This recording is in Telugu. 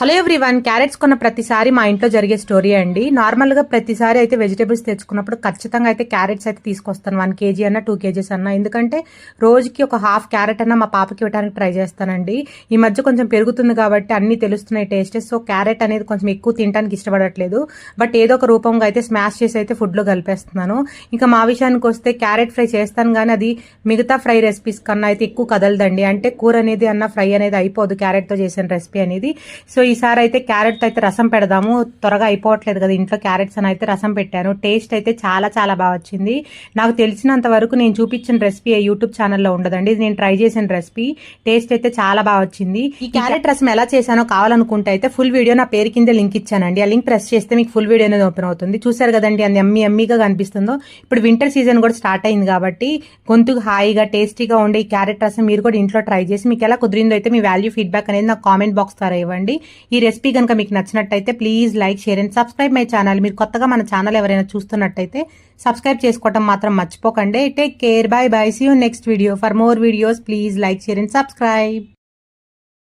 హలో ఎవ్రీవన్ క్యారెట్స్ కొన్న ప్రతిసారి మా ఇంట్లో జరిగే స్టోరీ అండి. నార్మల్గా ప్రతిసారి అయితే వెజిటేబుల్స్ తెచ్చుకున్నప్పుడు ఖచ్చితంగా అయితే క్యారెట్స్ అయితే తీసుకొస్తాను. వన్ కేజీ అన్న టూ కేజీస్ అన్న. ఎందుకంటే రోజుకి ఒక హాఫ్ క్యారెట్ అన్న మా పాపకి ఇవ్వడానికి ట్రై చేస్తానండి. ఈ మధ్య కొంచెం పెరుగుతుంది కాబట్టి అన్ని తెలుస్తున్నాయి టేస్ట్. సో క్యారెట్ అనేది కొంచెం ఎక్కువ తినడానికి ఇష్టపడట్లేదు. బట్ ఏదో ఒక రూపంగా అయితే స్మాష్ చేసి అయితే ఫుడ్లో కలిపేస్తున్నాను. ఇంకా మా విషయానికి వస్తే క్యారెట్ ఫ్రై చేస్తాను కానీ అది మిగతా ఫ్రై రెసిపీస్ కన్నా అయితే ఎక్కువ కదలదండి. అంటే కూర అనేది అన్న ఫ్రై అనేది అయిపోదు క్యారెట్తో చేసిన రెసిపీ అనేది. సో ఈసారి అయితే క్యారెట్ అయితే రసం పెడదాము. త్వరగా అయిపోవట్లేదు కదా ఇంట్లో క్యారెట్స్ అని అయితే రసం పెట్టాను. టేస్ట్ అయితే చాలా చాలా బాగా వచ్చింది. నాకు తెలిసినంత వరకు నేను చూపించిన రెసిపీ యూట్యూబ్ ఛానల్లో ఉండదండి. ఇది నేను ట్రై చేసిన రెసిపీ. టేస్ట్ అయితే చాలా బాగా వచ్చింది. ఈ క్యారెట్ రసం ఎలా చేశానో కావాలనుకుంటే అయితే ఫుల్ వీడియో నా పేరు కింద లింక్ ఇచ్చానండి. ఆ లింక్ ప్రెస్ చేస్తే మీకు ఫుల్ వీడియో అనేది ఓపెన్ అవుతుంది. చూసారు కదండి అది ఎమ్మి ఎమ్మిగా కనిపిస్తుందో. ఇప్పుడు వింటర్ సీజన్ కూడా స్టార్ట్ అయింది కాబట్టి గొంతుకు హాయిగా టేస్టీగా ఉండే ఈ క్యారెట్ రసం మీరు కూడా ఇంట్లో ట్రై చేసి మీకు ఎలా కుదిరిందో అయితే మీ వాల్యూ ఫీడ్బ్యాక్ అనేది నాకు కామెంట్ బాక్స్ ద్వారా ఇవ్వండి. ఈ రెసిపీ కనుక మీకు నచ్చినట్టయితే please like share and subscribe my channel. మీరు కొత్తగా మన ఛానల్ ఎవరైనా చూస్తున్నట్టయితే సబ్స్క్రైబ్ చేసుకోవటం మాత్రం మర్చిపోకండి. Take care bye bye see you next video for more videos please like share and subscribe